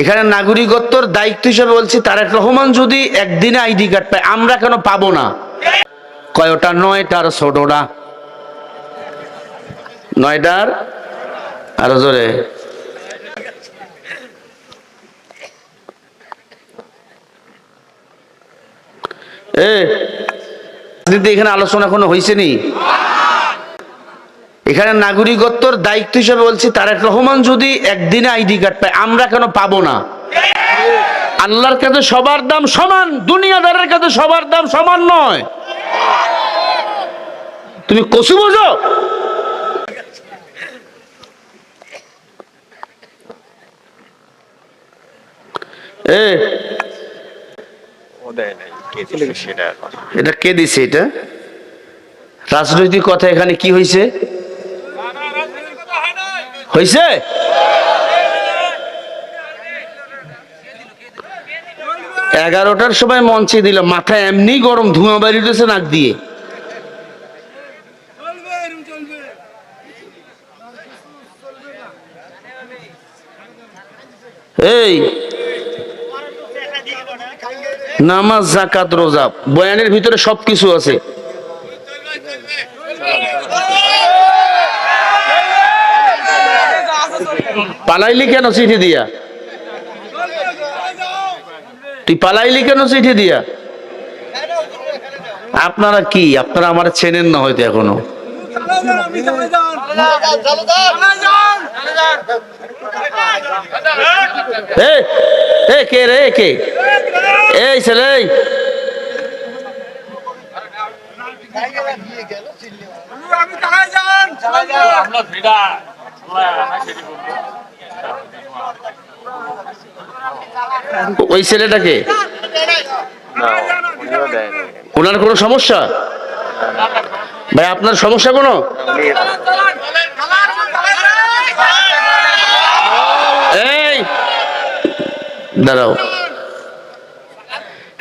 এখানে নাগরিকত্বর দায়িত্ব হিসেবে বলছি, তারেক রহমান যদি একদিনে আইডি কার্ড পায়, আমরা কেন পাবো না? কয়টা নয়টার ছোটটা। নয়টার আরও? জোরে। এ এখানে আলোচনা কোনো হয়েছে নি? এখানে নাগরিকত্বর দায়িত্ব হিসেবে বলছি, তারেক রহমান যদি একদিনে আইডি কার্ড পায়, আমরা কেন পাবো না? আল্লাহর কাছে সবার দাম সমান, দুনিয়াদারের কাছে সবার দাম সমান নয়। তুমি কচু বোঝো? এটা কে দিছে এটা? রাজনৈতিক কথা এখানে কি হয়েছে হয়েছে এগারোটার সময় মঞ্চে দিল মাথা এমনি গরম ধোঁয়া বাড়িতেছে নাক দিয়ে। এই, নামাজ জাকাত রোজা, বয়ানের ভিতরে সবকিছু আছে। পালাইলি কেন চিঠি দিয়া? তুই পালাইলি কেন চিঠি দিয়া? আপনারা কি? আপনারা আমার চেনেন না হয়তো এখনও। কে রে, কে? আমি চালাই যান চালাই যান ওই ছেলেটাকে? ওনার কোনো সমস্যা? ভাই, আপনার সমস্যা কোনো? এই, দাঁড়াও।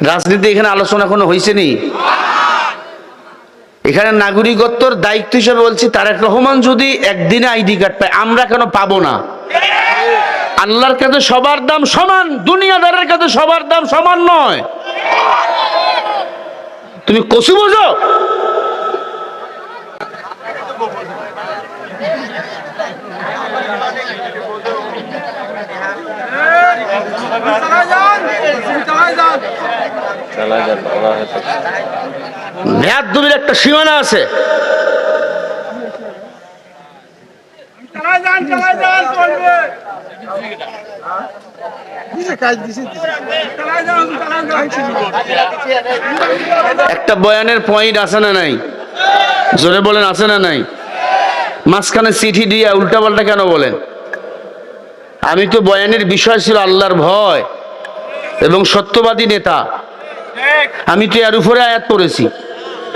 রাজনীতি এখানে আলোচনা কোনো হয়েছে নি? এখানে নাগরিকত্বর দায়িত্ব হিসেবে বলছি, তারেক রহমান যদি একদিনে আইডি কার্ড পায়, আমরা কেন পাবো না? আল্লাহর কাছে সবার দাম সমান, দুনিয়াদারের কাছে সবার দাম সমান নয়। তুমি কচু বোঝো? একটা সীমানা আছে। যান যান একটা বয়ানের পয়েন্ট আছে না নাই? জোরে বলেন, আছে না নাই? মাঝখানে চিঠি দিয়ে উল্টাপাল্টা কেন বলেন? আমি তো বয়ানের বিষয় ছিল আল্লাহর ভয় এবং সত্যবাদী নেতা। আমি তো এর উপরে আয়াত পড়েছি।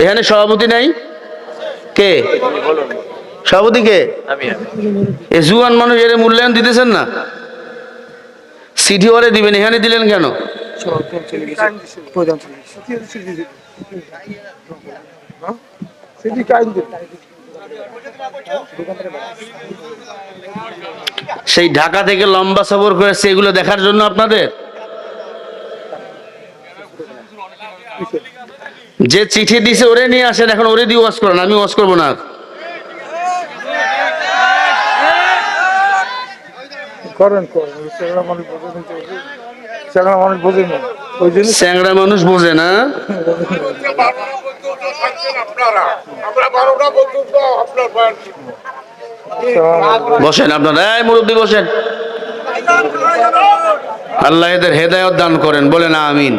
এখানে সভাপতি নাই? কে? সভাপতি কে আমি আমি। এ জুয়ান মানুষ এর মূল্যায়ন দিতেছেন না? চিঠি ওরে দিবেন এখানে দিলেন কেন? সেই ঢাকা থেকে লম্বা সফর করেছে এগুলো দেখার জন্য আপনাদের? যে চিঠি দিছে ওরে নিয়ে আসেন এখন ওরে দিয়ে ওয়াশ করেন আমি ওয়াশ করব না। করেন সেগুলো মানুষ ওই জন্য স্যাংরা মানুষ বোঝে না। বসেন আপনারা, এই মুরব্বী বসেন। আল্লাহ এদের হেদায়ত দান করেন, বলেন আমিন।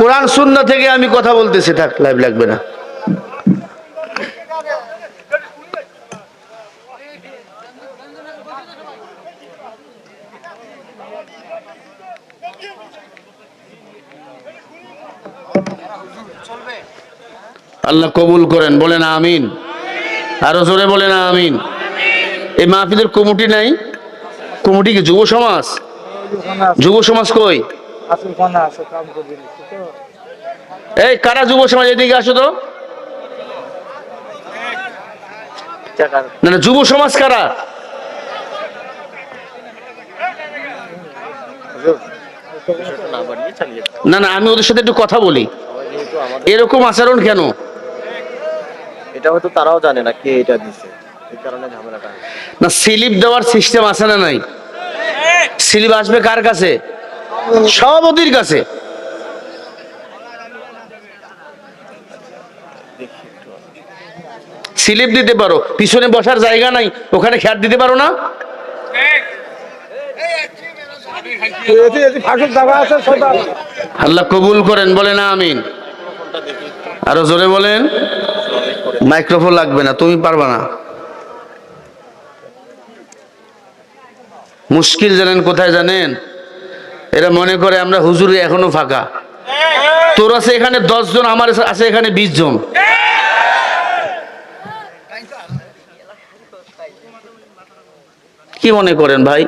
কোরআন শূন্য থেকে আমি কথা বলতেছি, থাক, লাইভ লাগবে না। আল্লাহ কবুল করেন, বলেন আমিন। আরও জোরে বলেন আমিন। এই মাহফিলের কমিটি নাই? কমিটি কি যুব সমাজ? যুব সমাজ কই? এই, কারা যুব সমাজ? এদিকে আসো তো। না না, যুব সমাজ কারা হুজুর বিষয়টা না। না আমি ওদের সাথে একটু কথা বলি। এরকম আচরণ কেন? এটা হয়তো তারাও জানে না কে এটা দিছে। এই কারণে ঝামেলাটা না স্লিপ দেওয়ার সিস্টেম আছে না নাই? স্লিপ আসবে কার কাছে? সভাপতির কাছে। স্লিপ দিতে পারো। পিছনে বসার জায়গা নাই ওখানে খ্যাট দিতে পারো না এতে এতে ফাঁসের জায়গা আছে সেটা আল্লাহ কবুল করেন, বলে না, আমিন। আরও জোরে বলেন। মাইক্রোফোন লাগবে না, তুমি পারবা না। মুশকিল জানেন, কোথায় জানেন? এরা মনে করে আমরা হুজুরে এখনও ফাঁকা। তোর আছে এখানে দশ জন আমার আছে এখানে বিশ জন কি মনে করেন ভাই?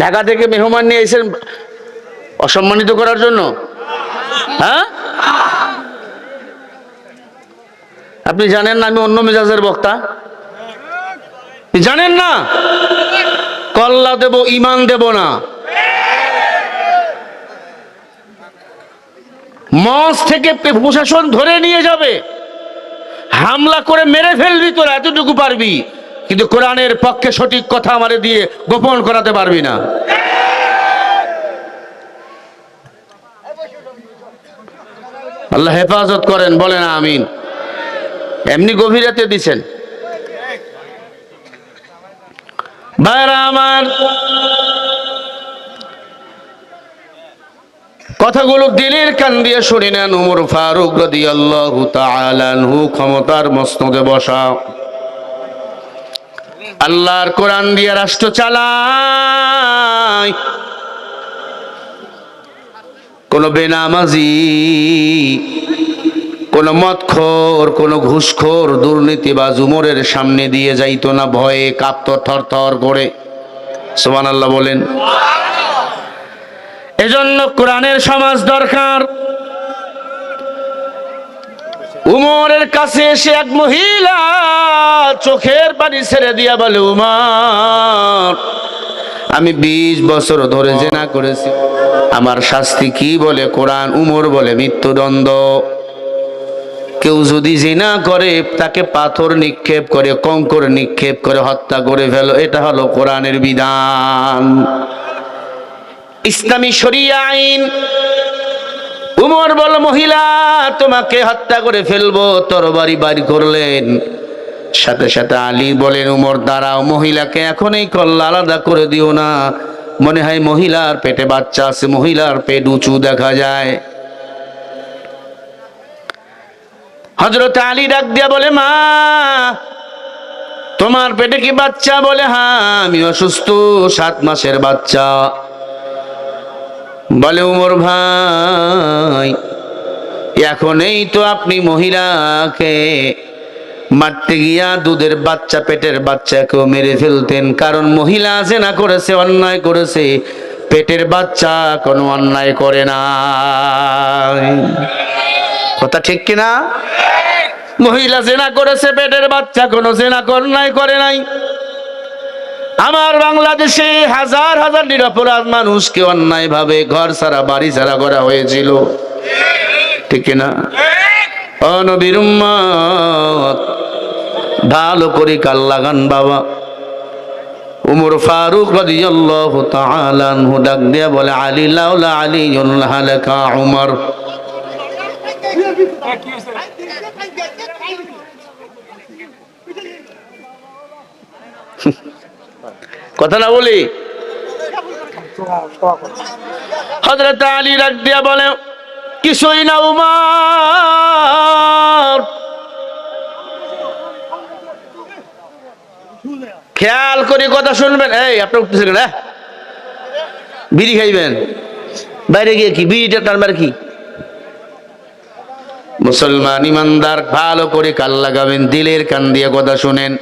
ঢাকা থেকে মেহমান নিয়ে এসেছেন অসম্মানিত করার জন্য? হ্যাঁ? আপনি জানেন না আমি অন্য মেজাজের বক্তা? জানেন না? কল্লা দেব, ইমান দেব না। মঞ্চ থেকে প্রশাসন ধরে নিয়ে যাবে। হামলা করে মেরে ফেলবি তোরা, এতটুকু পারবি। কিন্তু কোরআনের পক্ষে সঠিক কথা আমারে দিয়ে গোপন করাতে পারবি না। আল্লাহ হেফাজত করেন, বলেন আমিন। এমনি গভীরাতে দিছেন। আমার কথাগুলো দিলের কান দিয়ে শুনে নেন উমর ফারুক তাআলা আনহু ক্ষমতার মস্তকে বসা। আল্লাহর কোরআন দিয়ে রাষ্ট্র চালায়। কোন বেনামাজি, কোন মদখোর, কোন ঘুষখোর দুর্নীতিবাজ উমরের সামনে দিয়ে যাইত না, ভয়ে কাঁপতো থর থর করে। সোমান আল্লাহ বলেন। এজন্য কোরআনের সমাজ দরকার। উমরের কাছে এসে এক মহিলা চোখের পানি ছেড়ে দিয়া বলে, উমর, আমি বিশ বছর ধরে জেনা করেছি। আমার শাস্তি কি বলে কোরআন, উমর বলে মৃত্যুদণ্ড। কেউ যদি জিনা করে, তাকে পাথর নিক্ষেপ করে, কঙ্কর নিক্ষেপ করে হত্যা করে ফেলো। এটা হলো কোরআনের বিধান। ইসলামী শরিয়া আইন উমর বল, মহিলা, তোমাকে হত্যা করে ফেলব তরবারি বাড়ি করলেন। সাথে সাথে আলী বলেন, উমর, দাঁড়াও, মহিলাকে এখনই কল্লা আলাদা করে দিও না। মনে হয় মহিলার পেটে বাচ্চা আছে, মহিলার পেট উঁচু দেখা যায়। হজরত আলী ডাক দিয়া বলে, মা, তোমার পেটে কি বাচ্চা? বলে হ্যাঁ আমি অসুস্থ, সাত মাসের বাচ্চা। বলে, উমর ভাই, এখনই তো আপনি মহিলাকে মারতে গিয়া দুধের বাচ্চা, পেটের বাচ্চাকেও মেরে ফেলতেন। কারণ মহিলা জেনা করেছে, অন্যায় করেছে, পেটের বাচ্চা কোনো অন্যায় করে না কথা ঠিক কিনা? মহিলা জেনা করেছে, পেটের বাচ্চা কোনো জেনা অন্যায় করে নাই। আমার বাংলাদেশে হাজার হাজার নিরপরাধ মানুষকে অন্যায় ভাবে ঘর ছাড়া, বাড়ি ছাড়া করা হয়েছিল। ঠিক না অনবীর ভালো করে কাল লাগান বাবা। উমর ফারুক ডাক দিয়া বলে, আলী, লাউলা আলী হালাকা উমর। কথা না বলি। হজরত আলী ডাক দিয়া বলে কিছুই না উমার। খেয়াল করে কথা শুনবেন। এই আপনার উঠতেছেন হ্যাঁ? বিড়ি খাইবেন। বাইরে গিয়ে কি? বিড়িটা টানবার কি? মুসলমান ইমানদার, ভালো করে কাল লাগাবেন, দিলের কান দিয়ে কথা শুনেন।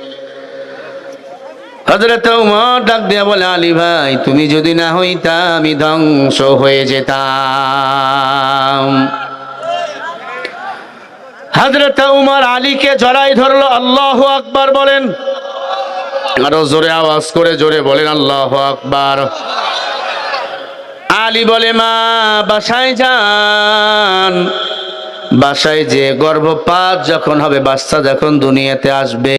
হজরত উমর ডাক দিয়া বলে, আলী ভাই, তুমি যদি না হইতা আমি ধ্বংস হয়ে যেতাম। হজরত উমর আলীকে জড়াই ধরলো, আল্লাহ আকবার বলেন। আরও জোরে আওয়াজ করে জোরে বলেন, আল্লাহ আকবার। আলী বলে, মা, বাসায় যান। বাসায় যে গর্ভপাত যখন হবে, বাচ্চা যখন দুনিয়াতে আসবে